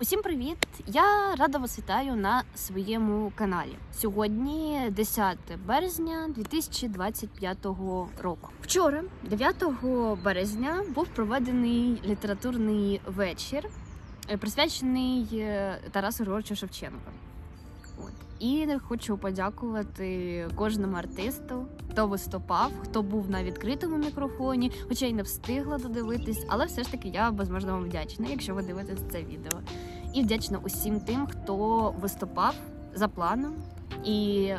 Усім привіт! Я рада вас вітаю на своєму каналі. Сьогодні 10 березня 2025 року. Вчора, 9 березня, був проведений літературний вечір, е, присвячений е, Тарасу Григоровичу Шевченку. От. І хочу подякувати кожному артисту, хто виступав, хто був на відкритому мікрофоні, хоча й не встигла додивитись, але все ж таки я безмежно вам вдячна, якщо ви дивитесь це відео. І вдячна усім тим, хто виступав за планом. І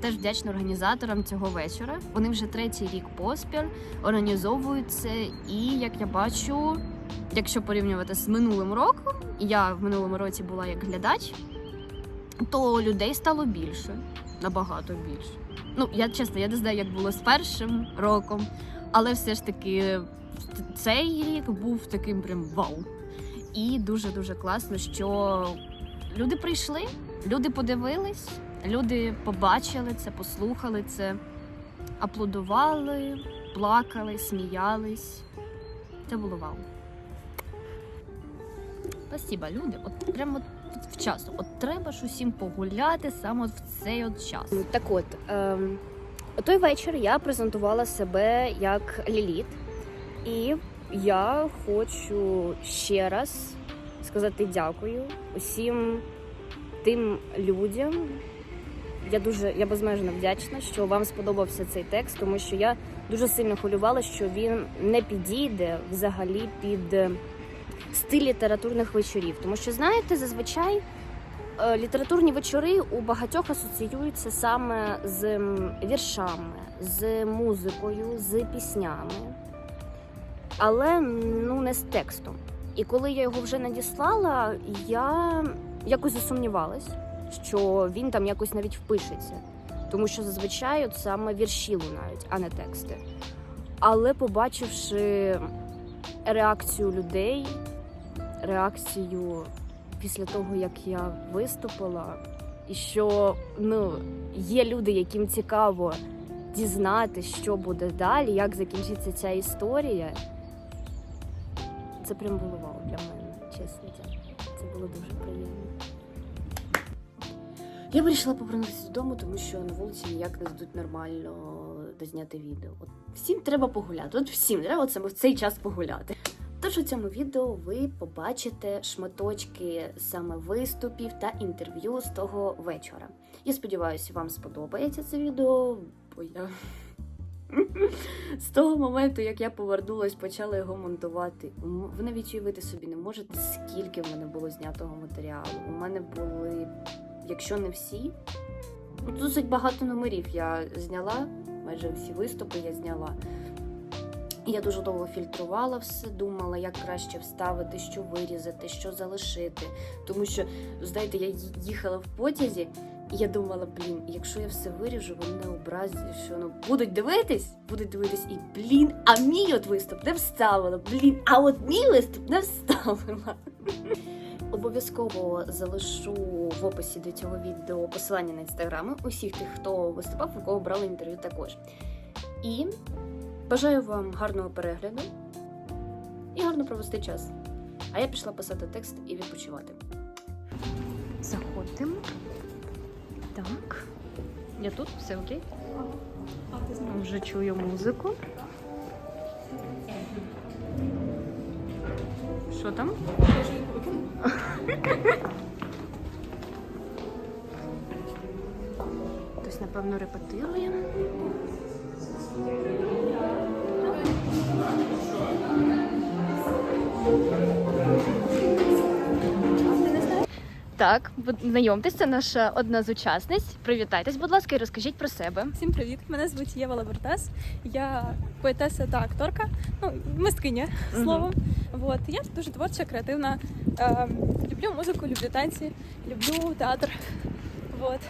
теж вдячна організаторам цього вечора. Вони вже третій рік поспіль організовують це. І як я бачу, якщо порівнювати з минулим роком, я в минулому році була як глядач, то людей стало більше, набагато більше. Ну, я чесно, я не знаю, як було з першим роком, але все ж таки цей рік був таким прям вау. І дуже дуже класно, що люди прийшли, люди подивились, люди побачили це, послухали це, аплодували, плакали, сміялись. Це було вау. Спасіба, люди. От прямо вчасно. От треба ж усім погуляти саме в цей от час. Так от, ем, той вечір я презентувала себе як Ліліт, і я хочу ще раз сказати дякую усім тим людям. Я дуже я безмежно вдячна, що вам сподобався цей текст, тому що я дуже сильно хвилювала, що він не підійде взагалі під стиль літературних вечорів. Тому що, знаєте, зазвичай е, літературні вечори у багатьох асоціюються саме з віршами, з музикою, з піснями, але ну не з текстом. І коли я його вже надіслала, я якось засумнівалась, що він там якось навіть впишеться. Тому що зазвичай от саме вірші лунають, а не тексти. Але побачивши реакцію людей, реакцію після того, як я виступила, і що ну, є люди, яким цікаво дізнати, що буде далі, як закінчиться ця історія. Це прям було вау для мене, чесно. Це, було дуже приємно. Я вирішила повернутися додому, тому що на вулиці ніяк не дадуть нормально дозняти відео. От всім треба погуляти. От всім треба саме в цей час погуляти. Тож у цьому відео ви побачите шматочки саме виступів та інтерв'ю з того вечора. Я сподіваюся, вам сподобається це відео, бо я з того моменту, як я повернулась, почала його монтувати. Ви навіть уявити собі не можете, скільки в мене було знятого матеріалу. У мене були, якщо не всі, ну, досить багато номерів я зняла, майже всі виступи я зняла. Я дуже довго фільтрувала все, думала, як краще вставити, що вирізати, що залишити. Тому що, знаєте, я їхала в потязі, і я думала, блін, якщо я все виріжу, вони образять, що ну будуть дивитись, будуть дивитись, і блін, а мій от виступ не вставила. Блін, а от мій виступ не вставила. Обов'язково залишу в описі до цього відео посилання на інстаграми усіх тих, хто виступав, у кого брали інтерв'ю також. І бажаю вам гарного перегляду і гарно провести час. А я пішла писати текст і відпочивати. Заходимо. Так. Я тут, все окей. Вже чую музику. Що там? Хтось, напевно, репетирує. Так, знайомтесь, це наша одна з учасниць. Привітайтесь, будь ласка, і розкажіть про себе. Всім привіт! Мене звуть Єва Лабертас. Я поетеса та акторка, ну мисткиня словом. Вот я дуже творча, креативна. Е, люблю музику, люблю танці, люблю театр. Вот.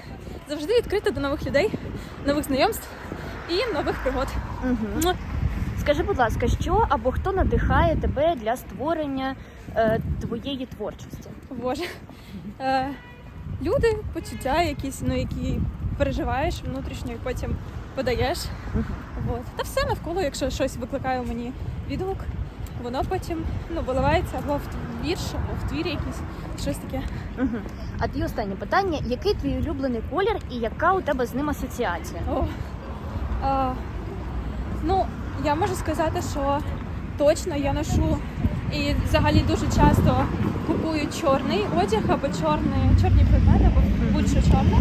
Завжди відкрита до нових людей, нових знайомств і нових пригод. Угу. Скажи, будь ласка, що або хто надихає тебе для створення е, твоєї творчості? Боже. Е, люди, почуття якісь, ну які переживаєш внутрішньо і потім подаєш. Вот. Та все навколо, якщо щось викликає у мені відгук, воно потім ну, виливається або в вірш або в твірі якийсь, щось таке. Угу. А твій останнє питання: який твій улюблений колір і яка у тебе з ним асоціація? О. А, ну, я можу сказати, що точно я ношу і взагалі дуже часто купую чорний одяг або чорний, чорні предмети, або будь-що чорне.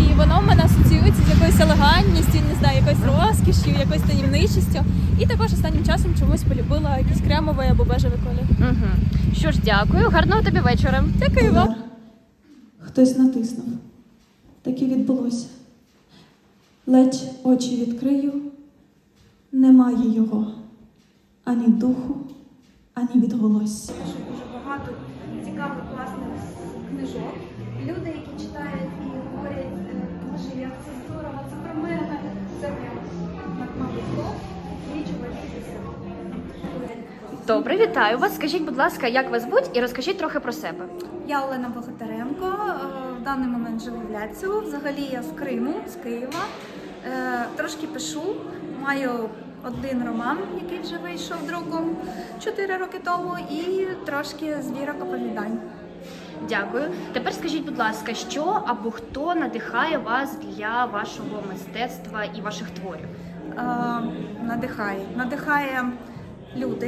І воно в мене асоціюється з якоюсь елегантністю, не знаю, якоюсь розкішю, якоюсь таємничістю. І також останнім часом чомусь полюбила якийсь кремовий або бежевий колір. Угу. Що ж, дякую, гарного тобі вечора. Дякую вам. Хтось натиснув. Так і відбулося. Ледь очі відкрию, немає його ані духу, ані відголосся. дуже багато цікавих класних книжок. Люди, які читають і говорять, е, боже, як це здорово, це про мене. Це мабуть. І чоловік. Добре, вітаю вас. Скажіть, будь ласка, як вас звуть, і розкажіть трохи про себе. Я Олена Богатаренко. е, В даний момент живу в Ляцю. Взагалі я з Криму, з Києва. Е, Трошки пишу. Маю один роман, який вже вийшов друком 4 роки тому, і трошки збірок оповідань. Дякую. Тепер скажіть, будь ласка, що або хто надихає вас для вашого мистецтва і ваших творів? е, надихає. Надихає люди,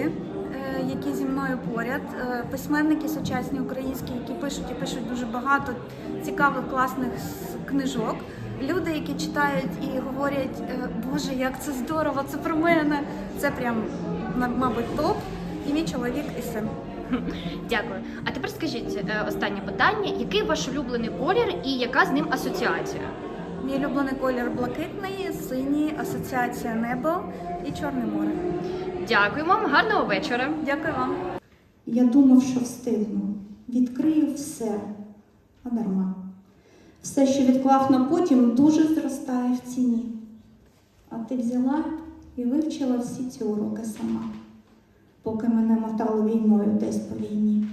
е, які зі мною поряд, е, письменники сучасні українські, які пишуть і пишуть дуже багато цікавих, класних книжок. Люди, які читають і говорять, е, Боже, як це здорово, це про мене. Це прям, мабуть, топ. І мій чоловік і син. Дякую. А тепер скажіть е, останнє питання: який ваш улюблений колір і яка з ним асоціація? Мій улюблений колір блакитний, синій, асоціація небо і чорне море. Дякую вам, гарного вечора. Дякую вам. Я думав, що встигну, відкрию все, а дарма. Все, що відклав на потім, дуже зростає в ціні. А ти взяла і вивчила всі ці уроки сама, поки мене мотало війною десь по війні.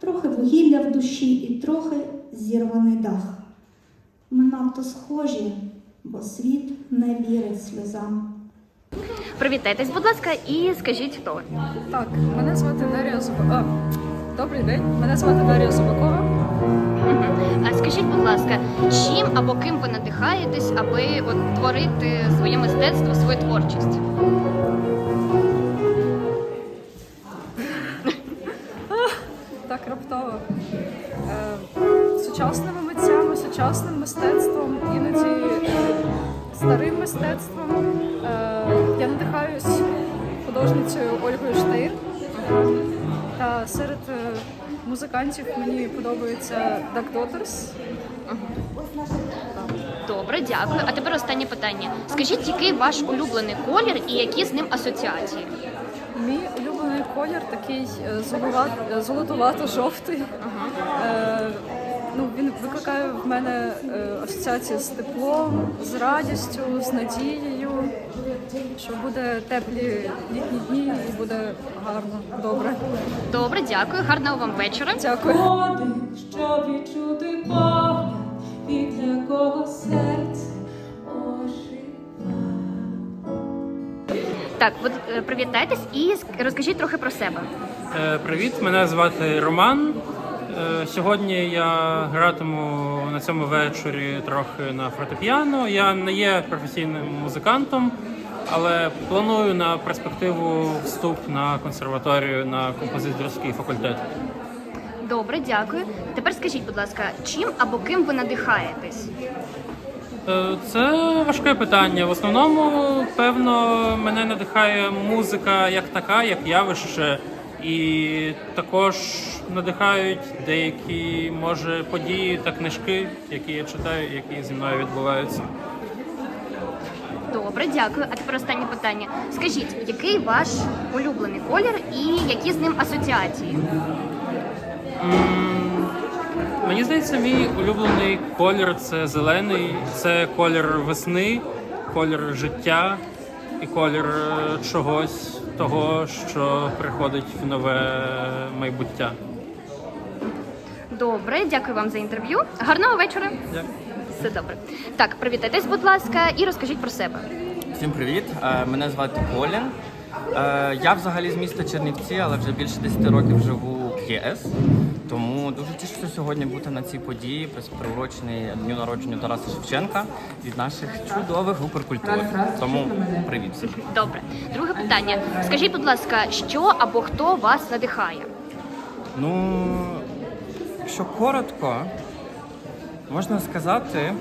Трохи вугілля в душі і трохи зірваний дах. Ми надто схожі, бо світ не вірить сльозам. Привітайтесь, будь ласка, і скажіть хто. Так, мене звати Дар'я Зубакова. Добрий день, мене звати Дар'я Зубакова. А скажіть, будь ласка, чим або ким ви надихаєтесь, аби от творити своє мистецтво, свою творчість? Так раптово. Е, сучасними митцями, сучасним мистецтвом, іноді старим мистецтвом. Е, я надихаюсь художницею Ольгою Штейр. Та серед е, музикантів мені подобається Duck Daughters. Добре, дякую. А тепер останнє питання. Скажіть, який ваш улюблений колір і які з ним асоціації? Мій улюблений колір такий е, золова- е, золотувато-жовтий. Е, ну, він викликає в мене е, асоціації з теплом, з радістю, з надією, що буде теплі літні дні і буде гарно, добре. Добре, дякую. Гарного вам вечора. Дякую. Щоб відчути погляд, від якого серце. Так, от е, привітайтесь і розкажіть трохи про себе. Е, Привіт, мене звати Роман. Е, Сьогодні я гратиму на цьому вечорі трохи на фортепіано. Я не є професійним музикантом, але планую на перспективу вступ на консерваторію на композиторський факультет. Добре, дякую. Тепер скажіть, будь ласка, чим або ким ви надихаєтесь? Е, Це важке питання. В основному, певно, мене надихає музика як така, як явище, і також надихають деякі, може, події та книжки, які я читаю, які зі мною відбуваються. Добре, дякую. А тепер останнє питання. Скажіть, який ваш улюблений колір і які з ним асоціації? М, Мені здається, мій улюблений колір це зелений, це колір весни, колір життя і колір е, чогось того, що приходить в нове майбуття. Добре, дякую вам за інтерв'ю. Гарного вечора. Дякую. Все добре. Так, привітайтесь, будь ласка, і розкажіть про себе. Всім привіт! Е, Мене звати Колін. Е, Я взагалі з міста Чернівці, але вже більше 10 років живу в ЄС. Тому дуже тішуся сьогодні бути на цій події, приуроченій дню народження Тараса Шевченка від наших чудових гупер культури. Тому привіт всім. Добре. Друге питання. Скажіть, будь ласка, що або хто вас надихає? Ну, якщо коротко, можна сказати,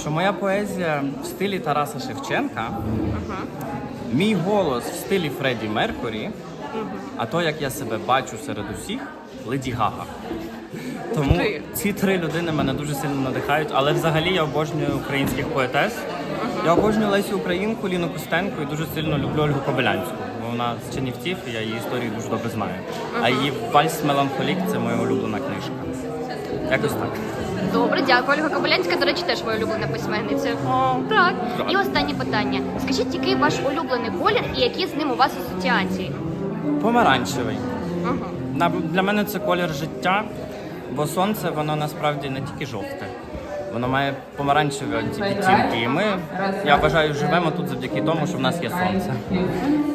що моя поезія в стилі Тараса Шевченка, мій голос в стилі Фредді Меркурі, а то, як я себе бачу серед усіх, Леді Гага. Тому ці три людини мене дуже сильно надихають, але взагалі я обожнюю українських поетес. Я обожнюю Лесю Українку, Ліну Костенко і дуже сильно люблю Ольгу Кобилянську. Вона з Чернівців, і я її історію дуже добре знаю. А її Вальс Меланхолік це моя улюблена книжка. Якось так. Добре, дякую. Ольга Кобилянська, до речі, теж моя улюблена письменниця. Так. І останнє питання. Скажіть, який ваш улюблений колір і які з ним у вас асоціації? Помаранчевий. Ага. Для мене це колір життя, бо сонце воно насправді не тільки жовте. Воно має помаранчеві ці відтінки. І ми, я вважаю, живемо тут завдяки тому, що в нас є сонце.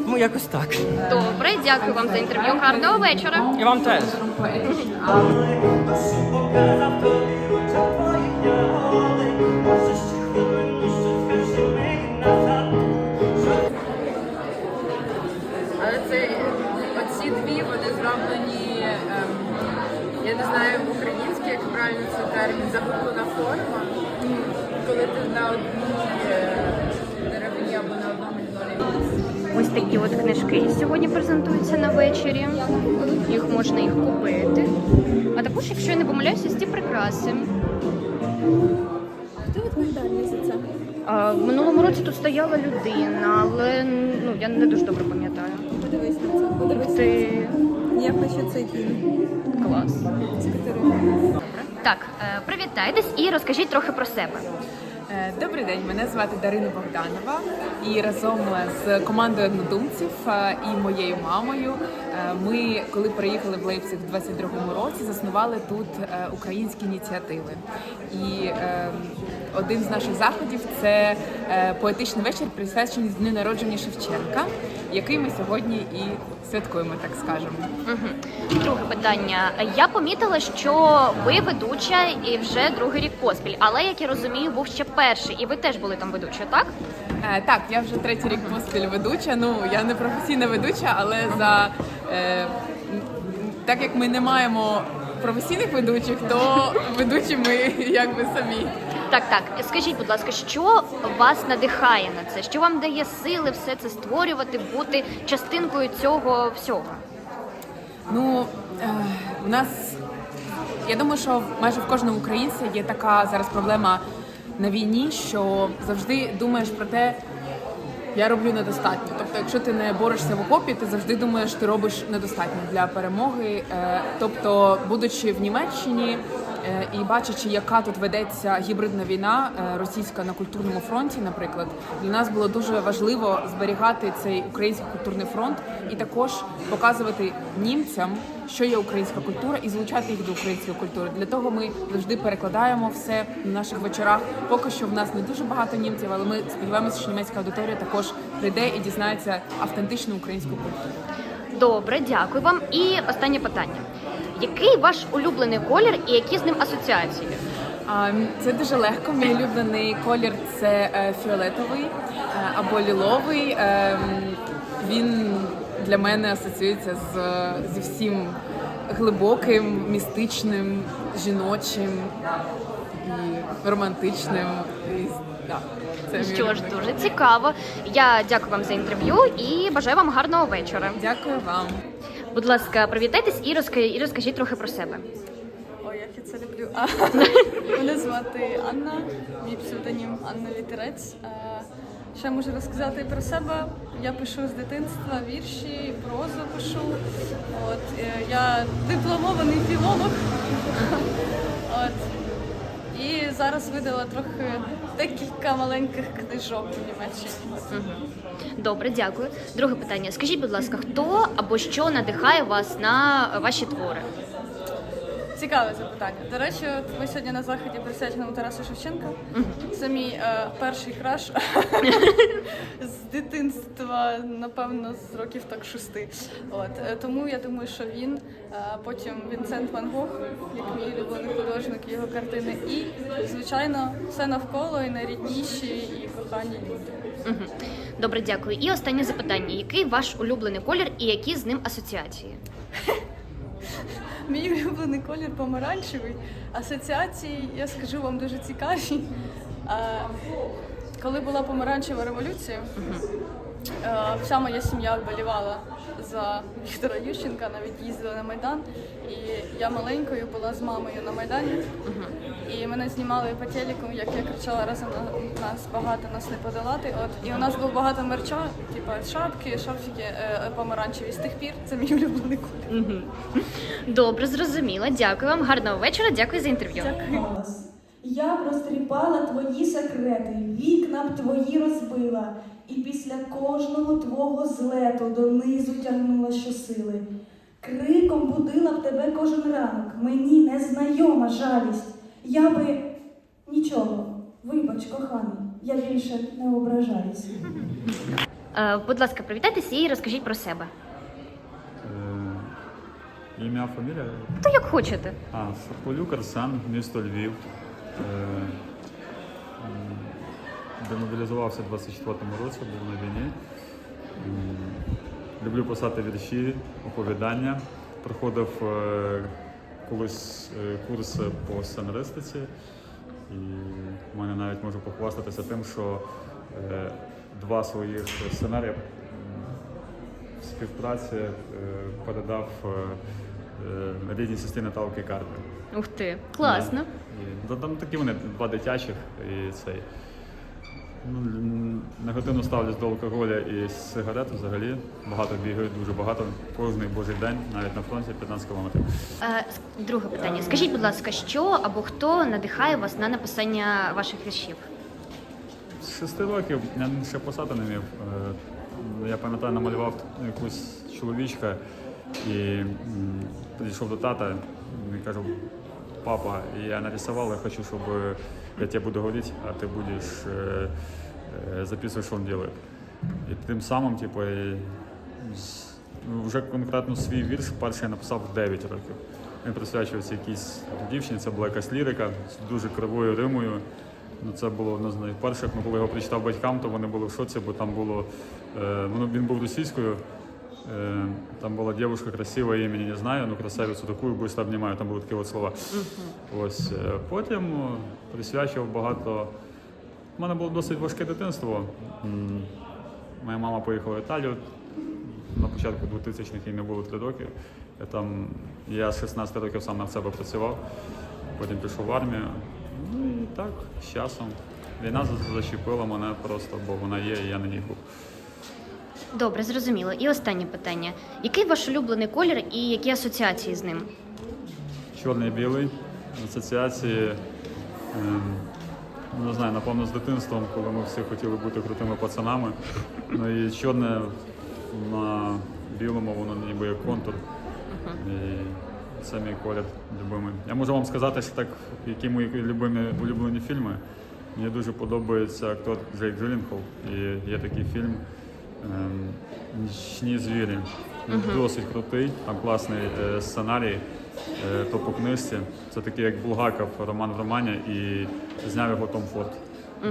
Ну, якось так. Добре, дякую вам за інтерв'ю. Гарного вечора. І вам теж. Презентуються на вечорі. Їх можна їх купити. А також, якщо я не помиляюся, ці прикраси. Хто відповідальний за це? А, в минулому році тут стояла людина, але ну я не дуже добре пам'ятаю. Подивись на це. Подивись. Ти Я хочу цей фільм. клас. з Так, е, привітайтесь і розкажіть трохи про себе. Добрий день, мене звати Дарина Богданова, і разом з командою однодумців е, і моєю мамою е, ми, коли приїхали в Лейпциг в 22-му році, заснували тут е, українські ініціативи. І е, один з наших заходів це поетичний вечір, присвячений дню народження Шевченка, який ми сьогодні і святкуємо, так скажемо. Угу. Друге питання. Я помітила, що ви ведуча і вже другий рік поспіль, але як я розумію, був ще перший, і ви теж були там ведучою, так? Е, так, я вже третій рік поспіль ведуча. Ну я не професійна ведуча, але за е, так як ми не маємо професійних ведучих, то ведучі ми якби самі. Так, так. Скажіть, будь ласка, що вас надихає на це? Що вам дає сили все це створювати, бути частинкою цього всього? Ну е, у нас я думаю, що майже в кожному українця є така зараз проблема на війні, що завжди думаєш про те. Я роблю недостатньо. Тобто, якщо ти не борешся в окопі, ти завжди думаєш, ти робиш недостатньо для перемоги. Е, Тобто, будучи в Німеччині і бачачи, яка тут ведеться гібридна війна е, російська на культурному фронті, наприклад, для нас було дуже важливо зберігати цей український культурний фронт і також показувати німцям, що є українська культура, і залучати їх до української культури. Для того ми завжди перекладаємо все на наших вечорах. Поки що в нас не дуже багато німців, але ми сподіваємося, що німецька аудиторія також прийде і дізнається автентичну українську культуру. Добре, дякую вам. І останнє питання. Який ваш улюблений колір і які з ним асоціації? Це дуже легко. Мій улюблений колір це е, фіолетовий е, або ліловий. Е, Він для мене асоціюється з, зі всім глибоким, містичним, жіночим і романтичним. І, да, це мій Що ж, дуже цікаво. Я дякую вам за інтерв'ю і бажаю вам гарного вечора. Дякую вам. Будь ласка, привітайтесь і розкажіть, і розкажіть трохи про себе. Ой, як я це люблю. А, Мене звати Анна, мій псевдонім Анна Літерець. Е, Що можу розказати про себе? Я пишу з дитинства вірші, прозу пишу. От, е, я дипломований філолог. От. І зараз видала трохи декілька маленьких книжок у Німеччині. Добре, дякую. Друге питання. Скажіть, будь ласка, хто або що надихає вас на ваші твори? Цікаве запитання. До речі, от ми сьогодні на заході присвяченому Тарасу Шевченка. Це мій е, перший краш з дитинства, напевно, з років так шести. От е, тому я думаю, що він, е, потім Вінсент Ван Гог, як мій улюблений художник, його картини, і звичайно все навколо і найрідніші, і кохані люди. Добре, дякую. І останнє запитання: який ваш улюблений колір і які з ним асоціації? Мій улюблений колір помаранчевий. Асоціації, я скажу вам дуже цікаві. Коли була помаранчева революція, вся моя сім'я вболівала за Віктора Ющенка, навіть їздила на Майдан. І я маленькою була з мамою на Майдані. І мене знімали по телеку, як я кричала разом на нас багато нас не подолати. От і у нас було багато мерча, типу шапки, шарфики е, помаранчеві. З тих пір це мій улюблений колір. Добре, зрозуміла. Дякую вам. Гарного вечора. Дякую за інтерв'ю. Я розтріпала твої секрети, вікна б твої розбила, і після кожного твого злету донизу тягнула щосили. Криком будила б тебе кожен ранок, мені незнайома жалість. Я би нічого, вибач, коханий, я більше не ображаюсь. Е, будь ласка, привітайтеся і розкажіть про себе. Е, Ім'я, фамілія? То як хочете. А, Соколюк Арсен, місто Львів. Е, Демобілізувався в 24-му році, був на війні. Люблю писати вірші, оповідання. Проходив е, колись е, курс по сценаристиці. І в мене навіть можу похвастатися тим, що е, два своїх сценарії співпраці е, передав рідній сестрі Наталки Карпи. Ух ти, класно. І, та там такі вони два дитячих і цей. Ну, негативно ставлюсь до алкоголя і сигарет взагалі. Багато бігаю, дуже багато. Кожний божий день, навіть на фронті 15 кілометрів. Е, друге питання. Скажіть, будь ласка, що або хто надихає вас на написання ваших віршів? З шести років я ще писати не вмів. Е, Я пам'ятаю, намалював якусь чоловічка і м, підійшов до тата і кажу, папа, я нарисував, я хочу, щоб я тебе буду говорити, а ти будеш е, е, записувати, що він робить. І тим самим, типу, з- ну, вже конкретно свій вірш перший я написав в 9 років. Він присвячувався якійсь дівчині, це була якась лірика з дуже кривою римою. Ну, це було одне з найперших. Ну, коли його прочитав батькам, то вони були в шоці, бо там було. Е, ну, він був російською. Е, там була дівчинка красива, я імені не знаю, ну красавицю таку, быстро обнімаю, там були такі от слова. Ось. е, Потім е, присвячував багато. У мене було досить важке дитинство. Моя мама поїхала в Італію. На початку 2000-х їй не було 3 роки. Я, там, я з 16 років сам на себе працював, потім пішов в армію. Ну і так, з часом. Війна зачепила мене просто, бо вона є, і я на ній був. Добре, зрозуміло. І останнє питання: який ваш улюблений колір і які асоціації з ним? Чорний і білий. Асоціації, ем, ну, не знаю, напевно, з дитинством, коли ми всі хотіли бути крутими пацанами. Ну і чорне на білому, воно ніби як контур. І це мій колір любимий. Я можу вам сказати, що так, які мої любимі улюблені фільми. Мені дуже подобається актор Джейк Джилленхол. І є такий фільм Нічні звірі. Досить крутий, там класний е, сценарій е, то по книжці. Це такий як Булгаков роман в романі і зняв його Том Форд.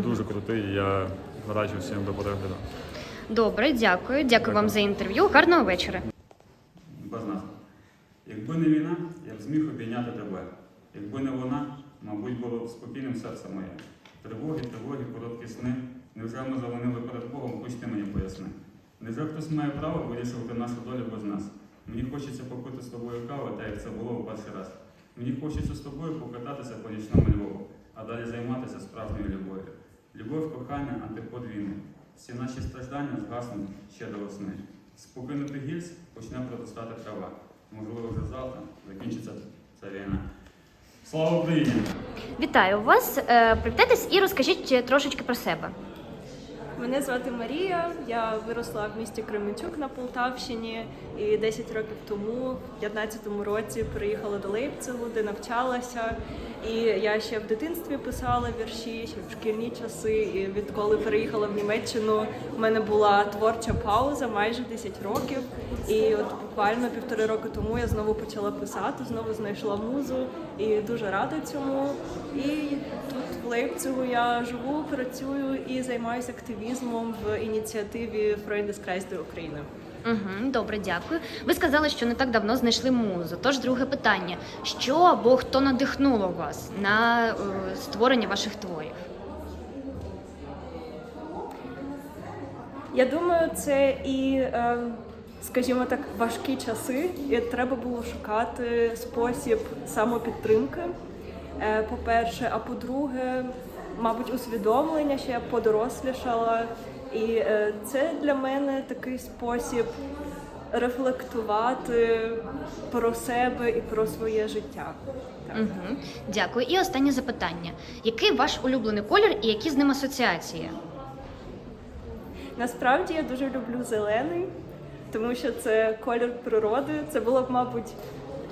Дуже крутий, я раджу всім до перегляду. Добре, дякую. Дякую вам за інтерв'ю. Гарного вечора. Без нас. Якби не війна, я б зміг обійняти тебе. Якби не вона, мабуть, було б спокійним серце моє. Тривоги, тривоги, короткі сни. Невже ми завинили перед Богом, хоч ти мені поясни. Невже хтось має право вирішувати нашу долю без нас? Мені хочеться попити з тобою кави, так як це було у перший раз. Мені хочеться з тобою покататися по нічному Львову, а далі займатися справжньою любов'ю. Любов, кохання, антипод війни. Всі наші страждання згаснуть ще до весни. З покинутих гільз почне протостати трава. Можливо, вже завтра закінчиться ця війна. Слава Україні! Вітаю вас. Е, Привітайтесь і розкажіть трошечки про себе. Мене звати Марія. Я виросла в місті Кременчук на Полтавщині і 10 років тому, в 15-му році, приїхала до Лейпцигу, де навчалася. І я ще в дитинстві писала вірші, ще в шкільні часи. І відколи переїхала в Німеччину, в мене була творча пауза майже 10 років. І от буквально півтори роки тому я знову почала писати, знову знайшла музу і дуже рада цьому. І тут в Лейпцигу я живу, працюю і займаюся активізмом в ініціативі Freundeskreis der України. Угу, добре, дякую. Ви сказали, що не так давно знайшли музу. Тож друге питання: що або хто надихнуло вас на е, створення ваших творів? Я думаю, це і, е, скажімо так, важкі часи, і треба було шукати спосіб самопідтримки. е, По-перше, а по-друге, мабуть, усвідомлення, що я подорослішала. І е, це для мене такий спосіб рефлектувати про себе і про своє життя. Так. Угу, дякую. І останнє запитання: який ваш улюблений колір і які з ним асоціації? Насправді я дуже люблю зелений, тому що це колір природи. Це було б, мабуть,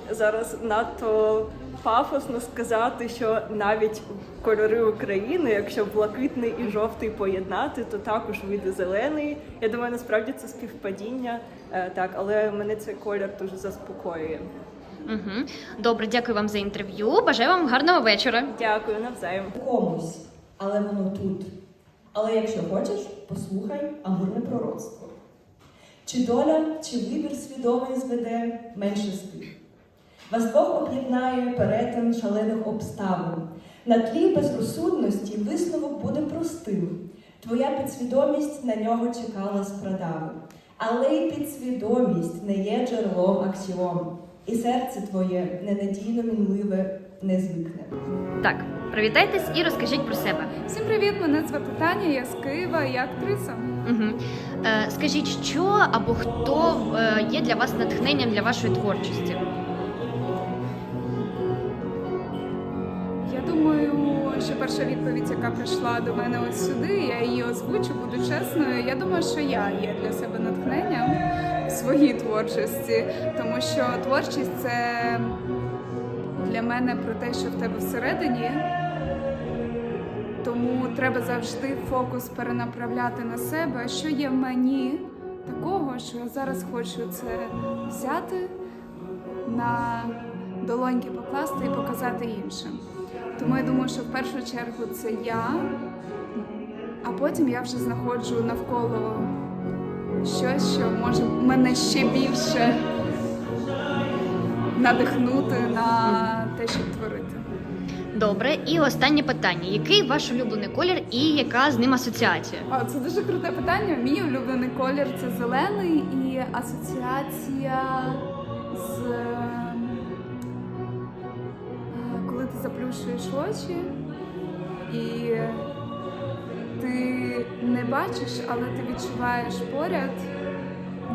зараз надто пафосно сказати, що навіть кольори України, якщо блакитний і жовтий поєднати, то також вийде зелений. Я думаю, насправді це співпадіння, Е, так, але мене цей колір дуже заспокоює. Угу. Добре, дякую вам за інтерв'ю. Бажаю вам гарного вечора. Дякую навзаєм. комусь, але воно тут. Але якщо хочеш, послухай амурне пророцтво. Чи доля, чи вибір свідомий зведе менше тих. Вас двох об'єднає перетин шалених обставин. На тлі безрозсудності висновок буде простим. Твоя підсвідомість на нього чекала з прадаву. Але й підсвідомість не є джерелом аксіом, і серце твоє ненадійно мінливе не звикне. Так, привітайтесь і розкажіть про себе. Всім привіт! Мене звати Таня, я з Києва, я актриса. Угу. Е, скажіть, що або хто е, є для вас натхненням для вашої творчості? Перша відповідь, яка прийшла до мене ось сюди, я її озвучу, буду чесною. Я думаю, що я є для себе натхненням в своїй творчості, тому що творчість це для мене про те, що в тебе всередині. Тому треба завжди фокус перенаправляти на себе, що є в мені такого, що я зараз хочу це взяти на долоньки покласти і показати іншим. Тому я думаю, що в першу чергу це я, а потім я вже знаходжу навколо щось, що може мене ще більше надихнути на те, щоб творити. Добре, і останнє питання: який ваш улюблений колір і яка з ним асоціація? А, це дуже круте питання. Мій улюблений колір це зелений і асоціація з заплющуєш очі і ти не бачиш, але ти відчуваєш поряд.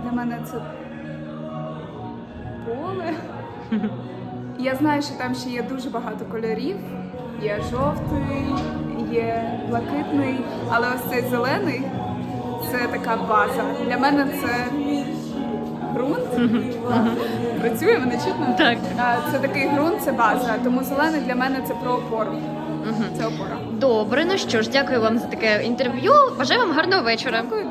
Для мене це поле. Я знаю, що там ще є дуже багато кольорів. Є жовтий, є блакитний, але ось цей зелений це така база. Для мене це ґрунт. Працює мене чутно? Так. Це такий ґрунт, це база. Тому зелений для мене це про опору. Це опора. Добре, ну що ж, дякую вам за таке інтерв'ю. Бажаю вам гарного вечора. Дякую.